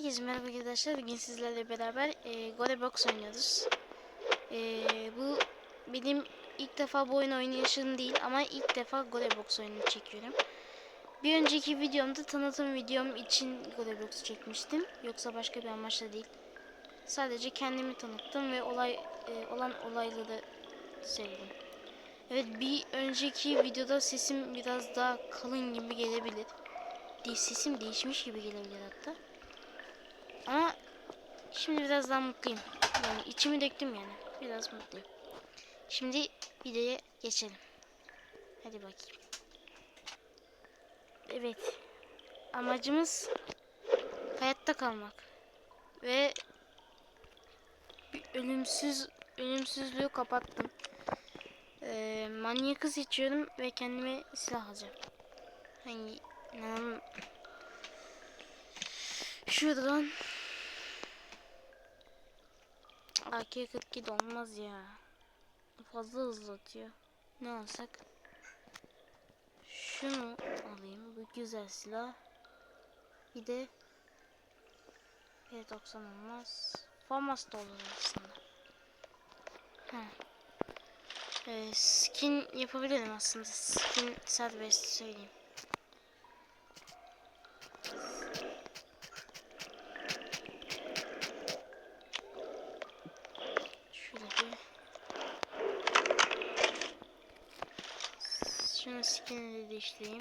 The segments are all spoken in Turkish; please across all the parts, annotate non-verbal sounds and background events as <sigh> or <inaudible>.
Herkese merhaba arkadaşlar. Bugün sizlerle beraber e, Golebox oynuyoruz. E, bu benim ilk defa bu oyun oynayışım değil ama ilk defa Golebox oyunu çekiyorum. Bir önceki videomda tanıtım videom için Golebox çekmiştim. Yoksa başka bir amaçla değil. Sadece kendimi tanıttım ve olay e, olan olayları sevdim. Evet bir önceki videoda sesim biraz daha kalın gibi gelebilir. Sesim değişmiş gibi gelebilir hatta. Ama şimdi biraz daha mutluyum. Yani içimi döktüm yani. Biraz mutluyum. Şimdi videoya geçelim. Hadi bakayım. Evet. Amacımız hayatta kalmak. Ve ölümsüz ölümsüzlüğü kapattım. Ee, manyakı seçiyorum ve kendime silah alacağım. Hangi inanın Şuradan AK-47 olmaz ya. Fazla hızlı. Ne alsak? Şunu alayım. Bu güzel silah. Bir de P90 olmaz. Famas da olur aslında. Ha. Ee, skin yapabilirim aslında. Skin serbest söyleyeyim. Şöyle bir Skinini de.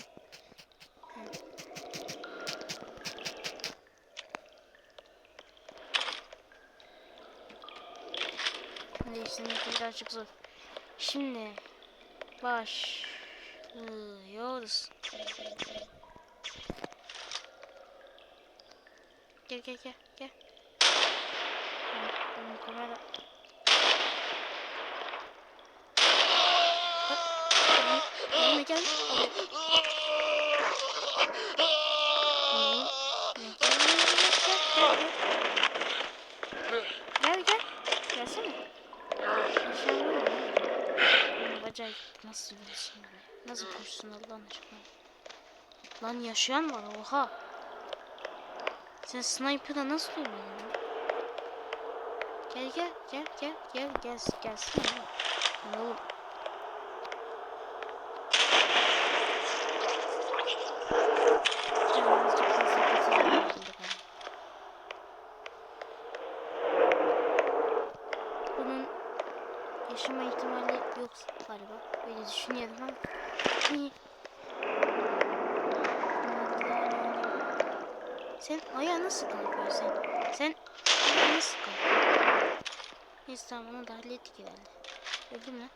Hı. Değiştirmek birazcık zor. Şimdi başlıyoruz. Gel gel gel gel. Ben, benim kamera Gelme gel. Gel gel. Gelsene. Bacak nasıl yürüsün be? Nasıl koşsun Allah'ın aşkına? Lan yaşayan var oha. Sen sniper'a nasıl ya? Gel gel gel gel gel gel ya. Lan oğlum. Birazcık hızlı kaçırmam lazım da galiba. Bunun yaşama ihtimali yok galiba. Öyle düşünüyorum ama. Niye? Sen ayağa nasıl kalkıyorsun sen? Sen ayağa nasıl kalkıyorsun? Neyse tamam onu da hallettik herhalde. Öldü mü?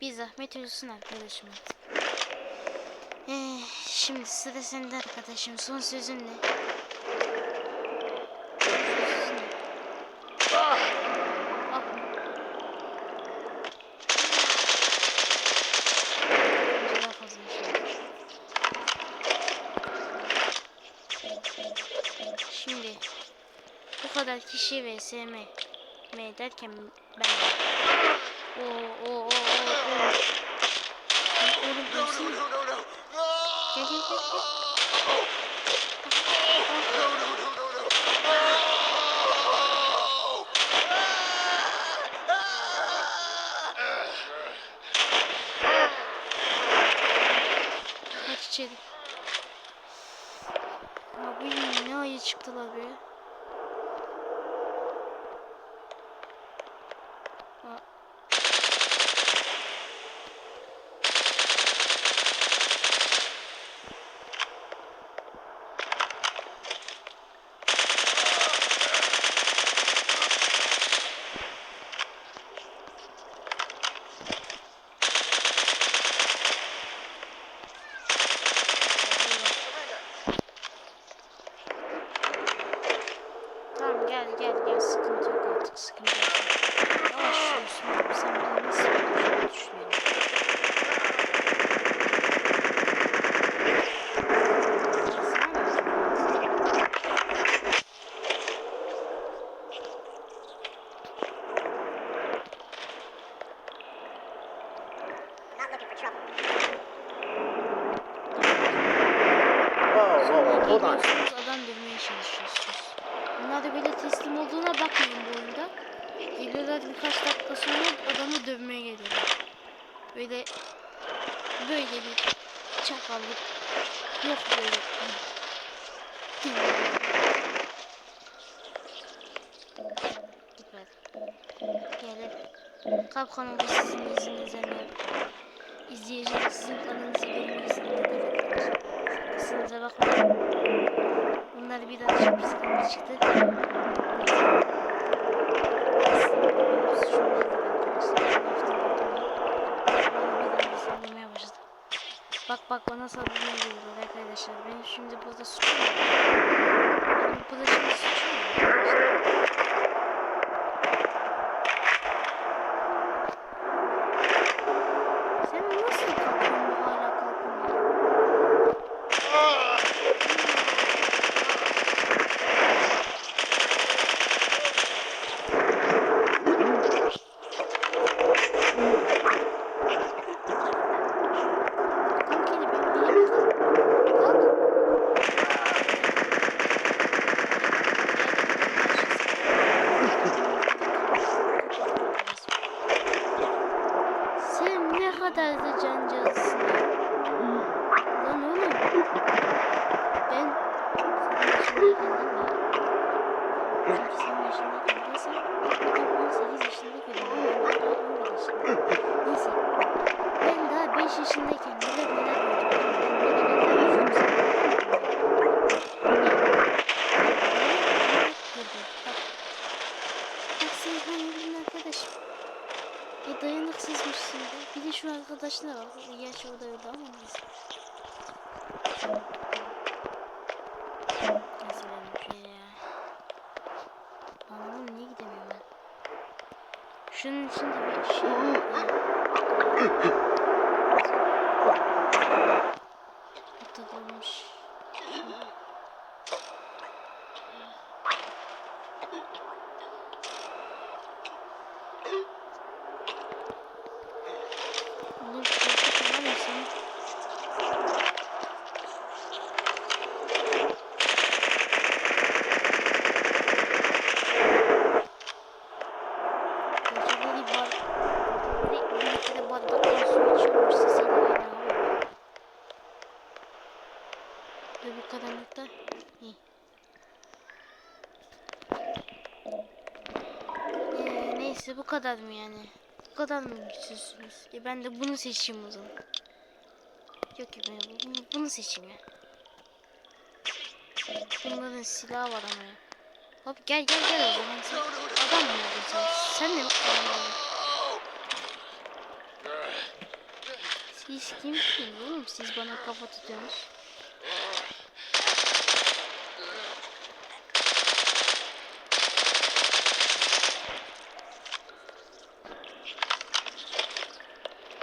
Bir zahmet ölsün arkadaşım. Ee, şimdi sıra sende arkadaşım. Son sözün ne? Son sözün ne? Ah. Bence daha fazla yaşayalım. Şimdi bu kadar kişi ve SM M derken ben oo oo oo. Oğlum ölsene. Gel gel gel gel. Böyle böyle bir çakallık yok böyle. Gitmedi. Gelip kapkanı bu sizin yüzünüzden. İzleyiciler sizin kanalınızı görmek istedim. Kısınıza bakmayın. Bunlar bir daha çok kanlı çıktı. Bak bak bana saldırmaya geliyorlar arkadaşlar. Benim şimdi burada suçum yok. Benim burada şimdi suçum yok. arkadaşlar. Sen nasıl kalkıyorsun hala kalkıyorsun? Kalk yine benim elimi kalk. Kalk. Sen ne kadar da cancağızsın ya. Lan oğlum. Ben senin yaşındayken değil mi? Çünkü senin yaşındayken değilsem ben 18 yaşında görüyorum. Ben daha 11 yaşındayım. Neyse. Ben daha 5 yaşındayken neler neler gördüm. Ben neler neler gördüm. Bak sen benim arkadaşım. Ya dayanıksızmışsın be. Bir de şu arkadaşına bak. Gerçi o da öyle ama neyse. Neyse benim şey ya. Anladım niye gidemiyorum ben? Şunun içinde bir şey <laughs> var. Takılmış. Oğlum korkak olan mısın? Geceleri bar... Geceleri bir iki de bardaktan su içiyormuş sesiyle aynı abi. Ve bu karanlıkta... İyi. Ee, neyse bu kadar mı yani? Bu kadar mı güçsüzsünüz? E ben de bunu seçeyim o zaman. Yok ki ben bunu, bunu seçeyim ya. Bunların silahı var ama ya. Hop gel gel gel o zaman sen adam mı sen? Sen ne? Siz kimsiniz oğlum? Siz bana kafa tutuyorsunuz.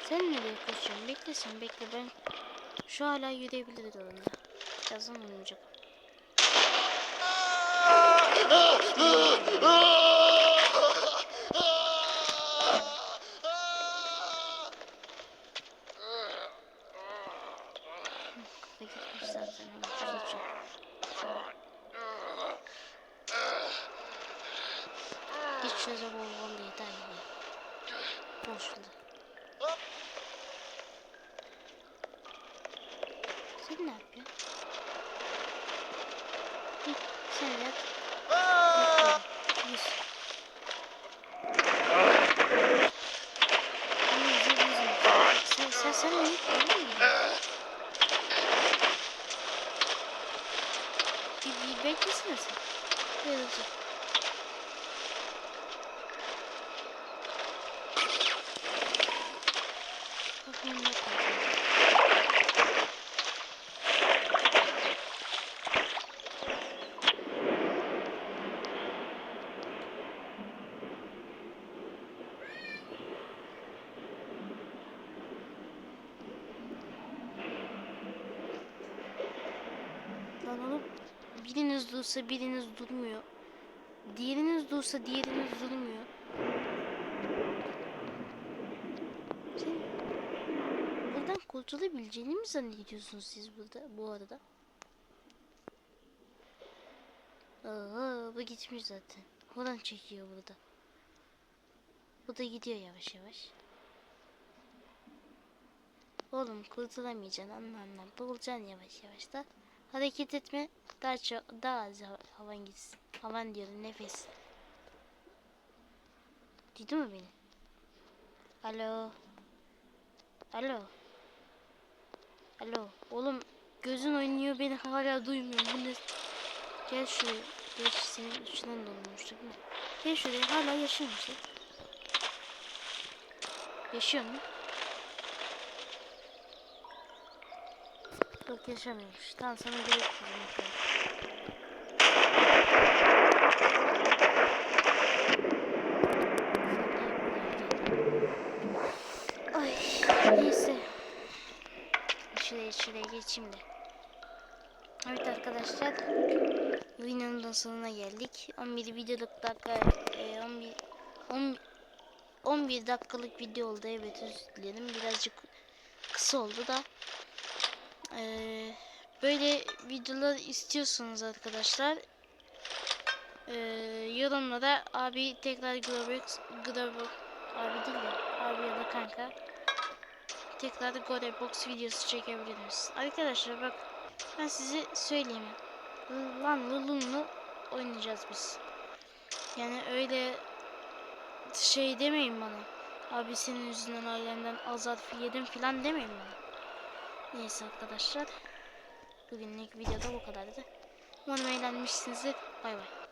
Sen nereye koşuyorsun? Bekle ben şu hala yürüyebilir durumda. Birazdan olmayacak. Hiç çözüm olmalı yeter yani. Boşluğunda. Sen ne yapıyorsun? Hı, sen yat. Bekle. Yüz. Ama yüzü yüzü. Sen, sen, sen ne yapıyorsun? Bir, bir beklesene sen. Böyle dur. Bakayım ne kalacak. Lan oğlum biriniz dursa biriniz durmuyor. Diğeriniz dursa diğeriniz durmuyor. Sen buradan kurtulabileceğini mi zannediyorsunuz siz burada bu arada? Oo, bu gitmiş zaten. Horon çekiyor burada. Bu da gidiyor yavaş yavaş. Oğlum kurtulamayacaksın anla anla. Boğulacaksın yavaş yavaş da. Hareket etme. Daha çok daha az hava- havan gitsin. Havan diyorum nefes. Duydun mu beni? Alo. Alo. Alo. Oğlum gözün oynuyor beni hala duymuyorum. Bu? Gel şuraya. Geç senin uçundan dolmuştuk mu? Gel şuraya hala yaşıyor musun? Yaşıyor mu? Yok yaşamıyormuş. Tamam sana gerek yok. Ay neyse. Şuraya şuraya geçeyim de. Evet arkadaşlar. Videonun da sonuna geldik. 11 videoluk dakika e, 11 10 11 dakikalık video oldu. Evet özür dilerim. Birazcık kısa oldu da. Ee, böyle videolar istiyorsanız arkadaşlar ee, yorumlara abi tekrar Globox Globox abi değil de abi ya da kanka tekrar Globox videosu çekebiliriz. Arkadaşlar bak ben size söyleyeyim. Lan Lulun'lu oynayacağız biz. Yani öyle şey demeyin bana. Abi senin yüzünden ailemden azat yedim falan demeyin bana. Neyse arkadaşlar. Bugünlük videoda bu kadardı. Umarım eğlenmişsinizdir. Bay bay.